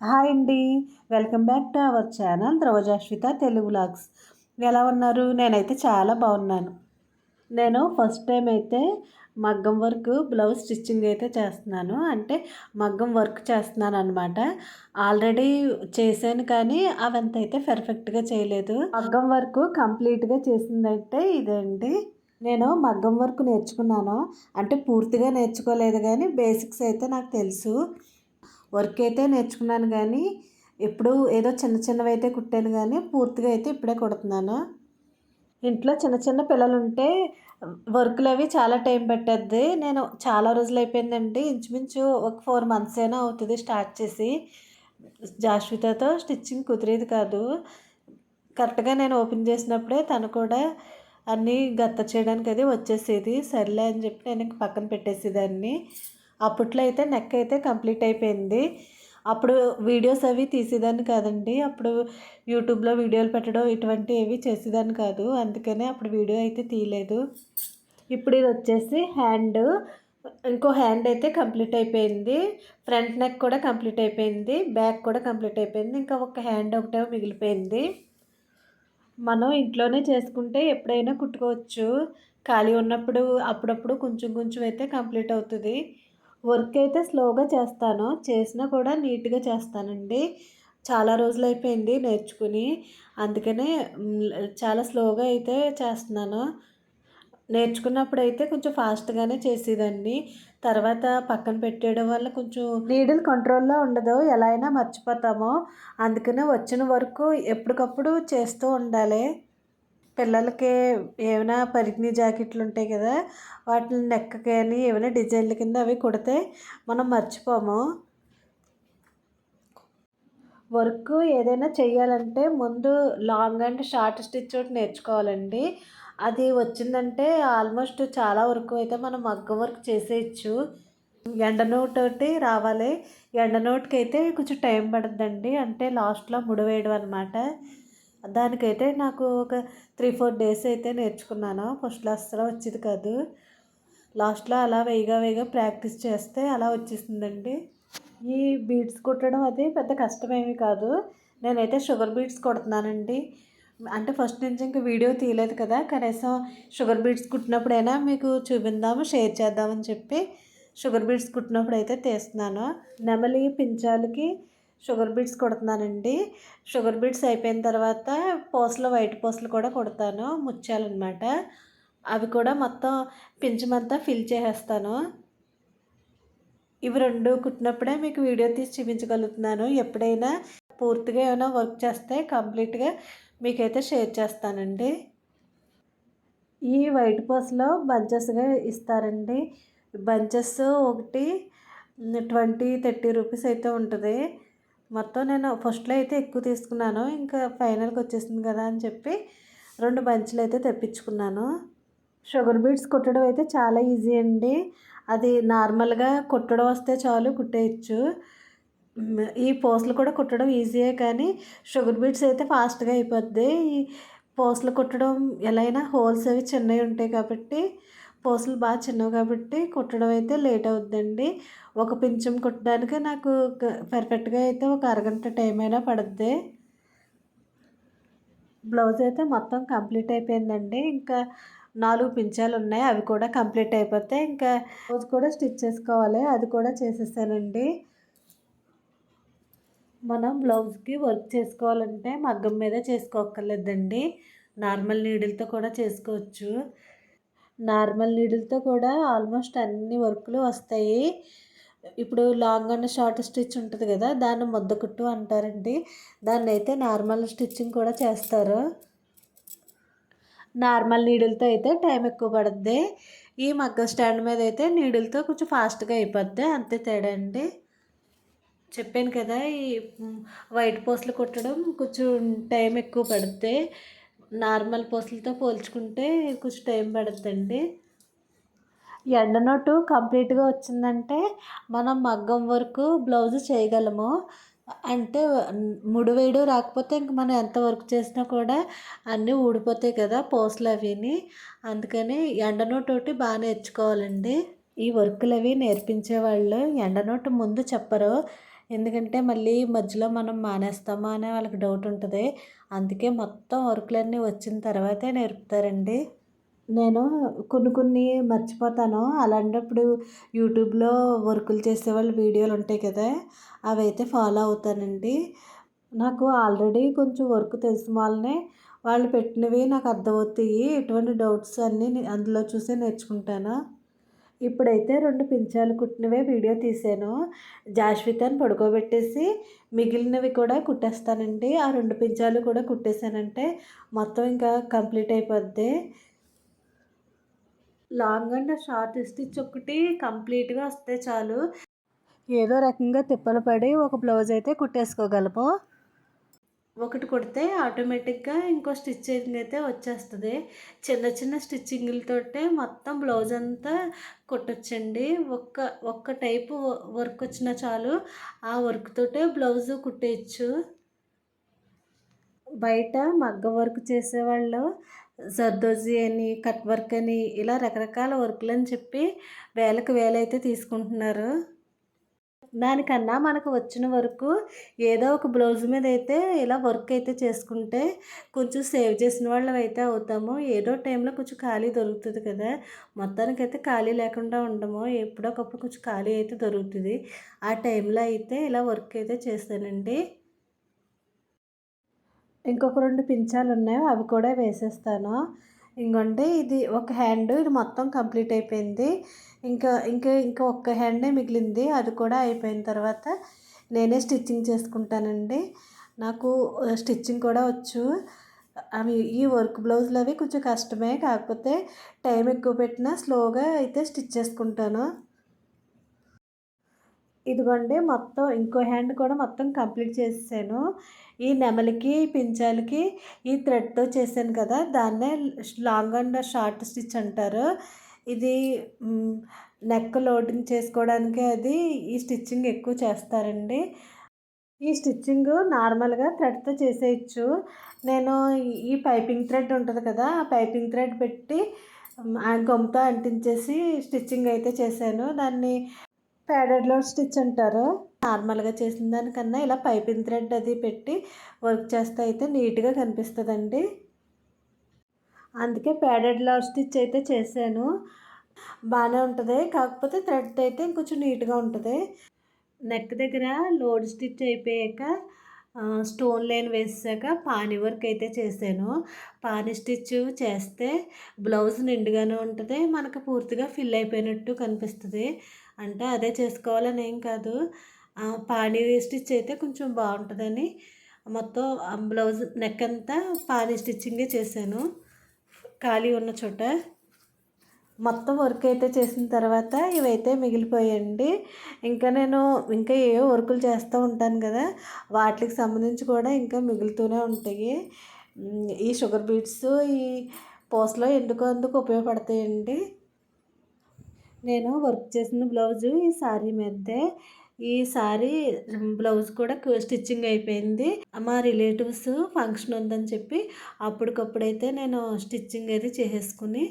Hi అండి. Welcome back to our channel ద్రవజాశ్విత Telugu vlogs. ఎలా ఉన్నారు? నేనైతే చాలా బాగున్నాను. నేను ఫస్ట్ టైం అయితే మగ్గం వర్క్ బ్లౌజ్ స్టిచ్చింగ్ అయితే చేస్తున్నాను. అంటే మగ్గం వర్క్ చేస్తున్నాను అనమాట ఆల్రెడీ చేశాను కానీ అవంత అయితే పర్ఫెక్ట్గా చేయలేదు. మగ్గం వర్క్ కంప్లీట్గా చేసిందంటే ఇదండి. నేను మగ్గం వర్క్ నేర్చుకున్నాను. అంటే పూర్తిగా నేర్చుకోలేదు కానీ బేసిక్స్ అయితే నాకు తెలుసు. వర్క్ అయితే నేర్చుకున్నాను కానీ ఎప్పుడు ఏదో చిన్న చిన్నవి అయితే కుట్టాను కానీ పూర్తిగా అయితే ఇప్పుడే కుడుతున్నాను. ఇంట్లో చిన్న చిన్న పిల్లలు ఉంటే వర్క్లు అవి చాలా టైం పట్టద్ది. నేను చాలా రోజులు అయిపోయిందండి. ఇంచుమించు ఒక ఫోర్ మంత్స్ అయినా అవుతుంది స్టార్ట్ చేసి. జాస్వితతో స్టిచ్చింగ్ కుదిరేది కాదు. కరెక్ట్గా నేను ఓపెన్ చేసినప్పుడే తను కూడా అన్నీ గత్త చేయడానికి అది వచ్చేసేది. సర్లే అని చెప్పి నేను పక్కన పెట్టేసేదాన్ని. అప్పట్లో అయితే నెక్ అయితే కంప్లీట్ అయిపోయింది. అప్పుడు వీడియోస్ అవి తీసేదాన్ని కాదండి. అప్పుడు యూట్యూబ్లో వీడియోలు పెట్టడం ఇటువంటి ఏవి చేసేదాన్ని కాదు. అందుకనే అప్పుడు వీడియో అయితే తీయలేదు. ఇప్పుడు ఇది వచ్చేసి హ్యాండ్. ఇంకో హ్యాండ్ అయితే కంప్లీట్ అయిపోయింది. ఫ్రంట్ నెక్ కూడా కంప్లీట్ అయిపోయింది. బ్యాక్ కూడా కంప్లీట్ అయిపోయింది. ఇంకా ఒక హ్యాండ్ ఒకటే మిగిలిపోయింది. మనం ఇంట్లోనే చేసుకుంటే ఎప్పుడైనా కుట్టుకోవచ్చు. ఖాళీ ఉన్నప్పుడు అప్పుడప్పుడు కొంచెం కొంచెం అయితే కంప్లీట్ అవుతుంది. వర్క్ అయితే స్లోగా చేస్తాను. చేసినా కూడా నీట్గా చేస్తానండి. చాలా రోజులు అయిపోయింది నేర్చుకుని. అందుకనే చాలా స్లోగా అయితే చేస్తున్నాను. నేర్చుకున్నప్పుడు అయితే కొంచెం ఫాస్ట్గానే చేసేదాన్ని. తర్వాత పక్కన పెట్టేయడం వల్ల కొంచెం నీడిల్ కంట్రోల్లో ఉండదు. ఎలా అయినా మర్చిపోతామో. అందుకనే వచ్చిన వరకు ఎప్పటికప్పుడు చేస్తూ ఉండాలి. పిల్లలకి ఏమైనా పరిగ్ని జాకెట్లు ఉంటాయి కదా వాటిని నెక్ కానీ ఏమైనా డిజైన్ల కింద అవి కుడితే మనం మర్చిపోము. వర్క్ ఏదైనా చేయాలంటే ముందు లాంగ్ అండ్ షార్ట్ స్టిచ్ ఒకటి నేర్చుకోవాలండి. అది వచ్చిందంటే ఆల్మోస్ట్ చాలా వరకు అయితే మనం మగ్గం వర్క్ చేసేయచ్చు. ఎండ నోటి రావాలి. ఎండ నోటికి అయితే కొంచెం టైం పడుతుందండి అంటే లాస్ట్లో ముడివేయడం అనమాట దానికైతే నాకు ఒక త్రీ ఫోర్ డేస్ అయితే నేర్చుకున్నాను. ఫస్ట్లో అస్సలు వచ్చేది కాదు. లాస్ట్లో అలా వేయగా వేయగా ప్రాక్టీస్ చేస్తే అలా వచ్చేసిందండి. ఈ బీడ్స్ కుట్టడం అది పెద్ద కష్టమేమి కాదు. నేనైతే షుగర్ బీడ్స్ కొడుతున్నానండి. అంటే ఫస్ట్ నుంచి ఇంకా వీడియో తీయలేదు కదా. కనీసం షుగర్ బీడ్స్ కుట్టినప్పుడైనా మీకు చూపిందాము షేర్ చేద్దామని చెప్పి షుగర్ బీడ్స్ కుట్టినప్పుడు అయితే తీస్తున్నాను. నెమలి పించాలకి షుగర్ బీట్స్ కొడుతున్నానండి. షుగర్ బీట్స్ అయిపోయిన తర్వాత పూసలు వైట్ పూసలు కూడా కొడతాను ముత్యాలన్నమాట. అవి కూడా మొత్తం పింఛమంతా ఫిల్ చేసేస్తాను. ఇవి రెండు కుట్టినప్పుడే మీకు వీడియో తీసి చూపించగలుగుతున్నాను. ఎప్పుడైనా పూర్తిగా ఏమైనా వర్క్ చేస్తే కంప్లీట్గా మీకైతే షేర్ చేస్తానండి. ఈ వైట్ పూసలో బంచెస్గా ఇస్తారండి. బంచెస్ ఒకటి ట్వంటీ థర్టీ రూపీస్ అయితే ఉంటుంది. మొత్తం నేను ఫస్ట్లో అయితే ఎక్కువ తీసుకున్నాను. ఇంకా ఫైనల్కి వచ్చేసింది కదా అని చెప్పి రెండు బంచులు అయితే తెప్పించుకున్నాను. షుగర్ బీట్స్ కుట్టడం అయితే చాలా ఈజీ అండి. అది నార్మల్గా కుట్టడం వస్తే చాలు కుట్టేయచ్చు. ఈ పూసలు కూడా కుట్టడం ఈజీయే కానీ షుగర్ బీట్స్ అయితే ఫాస్ట్గా అయిపోద్ది. ఈ పూసలు కుట్టడం ఎలా అయినా హోల్స్ అవి చిన్నవి ఉంటాయి కాబట్టి పూసలు బాగా చిన్నవి కాబట్టి కుట్టడం అయితే లేట్ అవుద్దండి. ఒక పింఛం కుట్టడానికి నాకు పర్ఫెక్ట్గా అయితే ఒక అరగంట టైం అయినా పడుద్ది. బ్లౌజ్ అయితే మొత్తం కంప్లీట్ అయిపోయిందండి. ఇంకా నాలుగు పించాలు ఉన్నాయి. అవి కూడా కంప్లీట్ అయిపోతే ఇంకా రోజు కూడా స్టిచ్ చేసుకోవాలి. అది కూడా చేసేసానండి. మనం బ్లౌజ్కి వర్క్ చేసుకోవాలంటే మగ్గం మీద చేసుకోక్కర్లేదండి. నార్మల్ నీడిల్తో కూడా చేసుకోవచ్చు. నార్మల్ నీడిల్తో కూడా ఆల్మోస్ట్ అన్ని వర్క్లు వస్తాయి. ఇప్పుడు లాంగ్ అండ్ షార్ట్ స్టిచ్ ఉంటుంది కదా దాన్ని ముద్ద కుట్టు అంటారండి. దాన్ని అయితే నార్మల్ స్టిచ్చింగ్ కూడా చేస్తారు. నార్మల్ నీడిల్తో అయితే టైం ఎక్కువ పడుద్ది. ఈ మగ్గ స్టాండ్ మీద అయితే నీడిల్తో కొంచెం ఫాస్ట్గా అయిపోద్ది. అంతే తేడా అండి. చెప్పాను కదా ఈ వైట్ పోస్టులు కుట్టడం కొంచెం టైం ఎక్కువ పడుద్ది. నార్మల్ పూసలతో పోల్చుకుంటే కొంచెం టైం పడుతుందండి ఎండనోటు కంప్లీట్గా వచ్చిందంటే మనం మగ్గం వరకు బ్లౌజ్ చేయగలము. అంటే ముడి వేయడం రాకపోతే ఇంక మనం ఎంత వర్క్ చేసినా కూడా అన్నీ ఊడిపోతాయి కదా పోస్లు అవిని. అందుకని ఒకటి బాగా నేర్చుకోవాలండి. ఈ వర్కులు అవి నేర్పించే వాళ్ళు ఎండనోటు ముందు చెప్పరు. ఎందుకంటే మళ్ళీ మధ్యలో మనం మానేస్తామా అనే వాళ్ళకి డౌట్ ఉంటుంది. అందుకే మొత్తం వర్కులన్నీ వచ్చిన తర్వాతే నేర్పుతారండి. నేను కొన్ని కొన్ని మర్చిపోతాను. అలాంటప్పుడు యూట్యూబ్లో వర్కులు చేసేవాళ్ళు వీడియోలు ఉంటాయి కదా అవి అయితే ఫాలో అవుతానండి. నాకు ఆల్రెడీ కొంచెం వర్క్ తెలిసిన వాళ్ళనే వాళ్ళు పెట్టినవి నాకు అర్థమవుతాయి. ఎటువంటి డౌట్స్ అన్నీ అందులో చూసే నేర్చుకుంటాను. ఇప్పుడైతే రెండు పించాలు కుట్టినవే వీడియో తీసాను. జాష్వితాన్ని పడుకోబెట్టేసి మిగిలినవి కూడా కుట్టేస్తానండి. ఆ రెండు పించాలు కూడా కుట్టేశానంటే మొత్తం ఇంకా కంప్లీట్ అయిపోద్ది. లాంగ్ అండ్ షార్ట్ స్టిచ్ ఒకటి కంప్లీట్గా వస్తే చాలు. ఏదో రకంగా తిప్పలు పడి ఒక బ్లౌజ్ అయితే కుట్టేసుకోగలము. ఒకటి కొడితే ఆటోమేటిక్గా ఇంకో స్టిచ్చింగ్ అయితే వచ్చేస్తుంది. చిన్న చిన్న స్టిచ్చింగ్లతోటే మొత్తం బ్లౌజ్ అంతా కుట్టచ్చండి. ఒక్క ఒక్క టైపు వర్క్ వచ్చినా చాలు ఆ వర్క్ తోటే బ్లౌజ్ కుట్టేయచ్చు. బయట మగ్గ వర్క్ చేసేవాళ్ళు సర్దోజీ అని కట్ వర్క్ అని ఇలా రకరకాల వర్క్లు అని చెప్పి వేలకు వేలైతే తీసుకుంటున్నారు. దానికన్నా మనకు వచ్చిన వరకు ఏదో ఒక బ్లౌజ్ మీద అయితే ఇలా వర్క్ అయితే చేసుకుంటే కొంచెం సేవ్ చేసిన వాళ్ళం అయితే అవుతాము. ఏదో టైంలో కొంచెం ఖాళీ దొరుకుతుంది కదా. మొత్తానికి అయితే ఖాళీ లేకుండా ఉండము. ఎప్పుడొకప్పుడు కొంచెం ఖాళీ అయితే దొరుకుతుంది. ఆ టైంలో అయితే ఇలా వర్క్ అయితే చేస్తానండి. ఇంకొక రెండు పించాలు ఉన్నాయి అవి కూడా వేసేస్తాను. ఇంకంటే ఇది ఒక హ్యాండ్ ఇది మొత్తం కంప్లీట్ అయిపోయింది. ఇంకా ఇంకా ఇంకా ఒక్క హ్యాండే మిగిలింది. అది కూడా అయిపోయిన తర్వాత నేనే స్టిచ్చింగ్ చేసుకుంటానండి. నాకు స్టిచ్చింగ్ కూడా వచ్చు. అవి ఈ వర్క్ బ్లౌజులు అవి కొంచెం కష్టమే. కాకపోతే టైం ఎక్కువ పెట్టినా స్లోగా అయితే స్టిచ్ చేసుకుంటాను. ఇదిగోండి మొత్తం ఇంకో హ్యాండ్ కూడా మొత్తం కంప్లీట్ చేసాను ఈ నెమలికి పించాలకి ఈ థ్రెడ్తో చేశాను కదా దాన్నే లాంగ్ అండ్ షార్ట్ స్టిచ్ అంటారు. ఇది నెక్ లోడింగ్ చేసుకోవడానికి అది ఈ స్టిచ్చింగ్ ఎక్కువ చేస్తారండి. ఈ స్టిచ్చింగ్ నార్మల్గా థ్రెడ్తో చేసేయచ్చు. నేను ఈ పైపింగ్ థ్రెడ్ ఉంటుంది కదా ఆ పైపింగ్ థ్రెడ్ పెట్టి గమ్తో అంటించేసి స్టిచ్చింగ్ అయితే చేశాను. దాన్ని ప్యాడెడ్లో స్టిచ్ అంటారు. నార్మల్గా చేసిన దానికన్నా ఇలా పైపింగ్ థ్రెడ్ అది పెట్టి వర్క్ చేస్తే అయితే నీట్గా కనిపిస్తుందండి. అందుకే ప్యాడెడ్ లవ్ స్టిచ్ అయితే చేశాను. బాగానే ఉంటుంది. కాకపోతే థ్రెడ్ అయితే ఇంకొంచెం నీట్గా ఉంటుంది. నెక్ దగ్గర లోడ్ స్టిచ్ అయిపోయాక స్టోన్ లైన్ వేసాక పాని వర్క్ అయితే చేశాను. పాని స్టిచ్ చేస్తే బ్లౌజ్ నిండుగానే ఉంటుంది. మనకు పూర్తిగా ఫిల్ అయిపోయినట్టు కనిపిస్తుంది. అంటే అదే చేసుకోవాలని ఏం కాదు. పానీ స్టిచ్ అయితే కొంచెం బాగుంటుందని మొత్తం బ్లౌజ్ నెక్ అంతా పానీ స్టిచ్చింగే చేశాను. ఖాళీ ఉన్న చోట. మొత్తం వర్క్ అయితే చేసిన తర్వాత ఇవైతే మిగిలిపోయాయండి. ఇంకా నేను ఇంకా ఏ వర్కులు చేస్తూ ఉంటాను కదా వాటికి సంబంధించి కూడా ఇంకా మిగులుతూనే ఉంటాయి. ఈ షుగర్ బీట్స్ ఈ పోస్లో ఎందుకు అందుకు ఉపయోగపడతాయండి? నేను వర్క్ చేసిన బ్లౌజు ఈ శారీ మీదే. ఈ సారీ బ్లౌజ్ కూడా స్టిచ్చింగ్ అయిపోయింది. మా రిలేటివ్స్ ఫంక్షన్ ఉందని చెప్పి అప్పటికప్పుడైతే నేను స్టిచ్చింగ్ అయితే చేసేసుకుని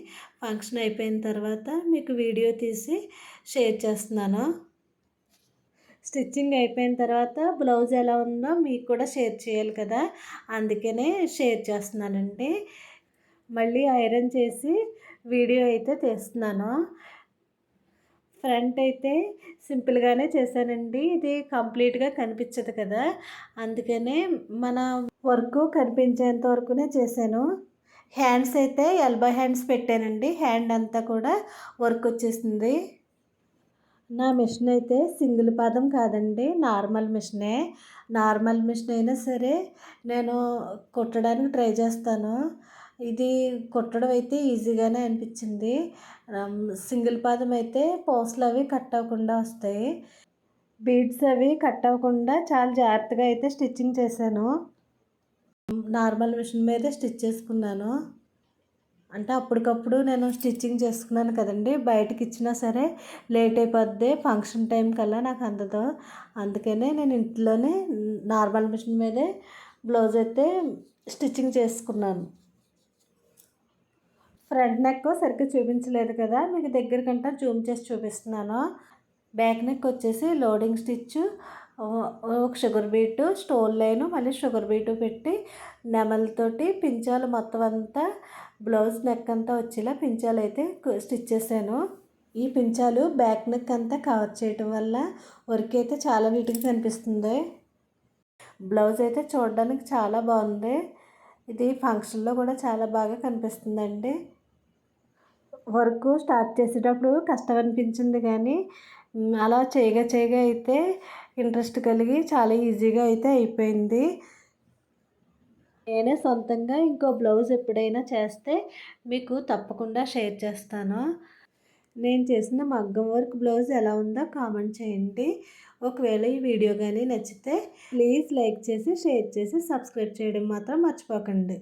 ఫంక్షన్ అయిపోయిన తర్వాత మీకు వీడియో తీసి షేర్ చేస్తున్నాను. స్టిచ్చింగ్ అయిపోయిన తర్వాత బ్లౌజ్ ఎలా ఉందో మీకు కూడా షేర్ చేయాలి కదా. అందుకనే షేర్ చేస్తున్నానండి. మళ్ళీ ఐరన్ చేసి వీడియో అయితే తీస్తున్నాను. ఫ్రంట్ అయితే సింపుల్గానే చేశానండి. ఇది కంప్లీట్గా కనిపించదు కదా. అందుకనే మన వర్క్ కనిపించేంత వరకునే చేశాను. హ్యాండ్స్ అయితే ఎల్బో హ్యాండ్స్ పెట్టానండి. హ్యాండ్ అంతా కూడా వర్క్ వచ్చేసింది. నా మిషన్ అయితే సింగిల్ పాదం కాదండి. నార్మల్ మిషనే. నార్మల్ మిషన్ అయినా సరే నేను కుట్టడానికి ట్రై చేస్తాను. ఇది కుట్టడం అయితే ఈజీగానే అనిపించింది. సింగిల్ పాదం అయితే పోస్ట్లు అవి కట్ అవ్వకుండా వస్తాయి. బీడ్స్ అవి కట్ అవ్వకుండా చాలా జాగ్రత్తగా అయితే స్టిచ్చింగ్ చేశాను. నార్మల్ మిషన్ మీదే స్టిచ్ చేసుకున్నాను. అంటే అప్పటికప్పుడు నేను స్టిచ్చింగ్ చేసుకున్నాను కదండి. బయటకి ఇచ్చినా సరే లేట్ అయిపోద్ది. ఫంక్షన్ టైం కల్లా నాకు అందదు. అందుకనే నేను ఇంట్లోనే నార్మల్ మిషన్ మీదే బ్లౌజ్ అయితే స్టిచ్చింగ్ చేసుకున్నాను. ఫ్రంట్ నెక్ సరిగ్గా చూపించలేదు కదా మీకు దగ్గర కంటే జూమ్ చేసి చూపిస్తున్నాను. బ్యాక్ నెక్ వచ్చేసి లోడింగ్ స్టిచ్ ఒక షుగర్ బీటు స్టోన్ లైను మళ్ళీ షుగర్ బీటు పెట్టి నెమలతోటి పించాలు మొత్తం అంతా బ్లౌజ్ నెక్ అంతా వచ్చేలా పించాలు అయితే స్టిచ్ చేశాను. ఈ పించాలు బ్యాక్ నెక్ అంతా కవర్ చేయటం వల్ల వర్క్ అయితే చాలా నీట్గా కనిపిస్తుంది. బ్లౌజ్ అయితే చూడడానికి చాలా బాగుంది. ఇది ఫంక్షన్లో కూడా చాలా బాగా కనిపిస్తుందండి. వర్క్ స్టార్ట్ చేసేటప్పుడు కష్టం అనిపించింది కానీ అలా చేయగా చేయగా అయితే ఇంట్రెస్ట్ కలిగి చాలా ఈజీగా అయితే అయిపోయింది. నేనే సొంతంగా ఇంకో బ్లౌజ్ ఎప్పుడైనా చేస్తే మీకు తప్పకుండా షేర్ చేస్తాను. నేను చేసిన మగ్గం వర్క్ బ్లౌజ్ ఎలా ఉందో కామెంట్ చేయండి. ఒకవేళ ఈ వీడియో కానీ నచ్చితే ప్లీజ్ లైక్ చేసి షేర్ చేసి సబ్స్క్రైబ్ చేయడం మాత్రం మర్చిపోకండి.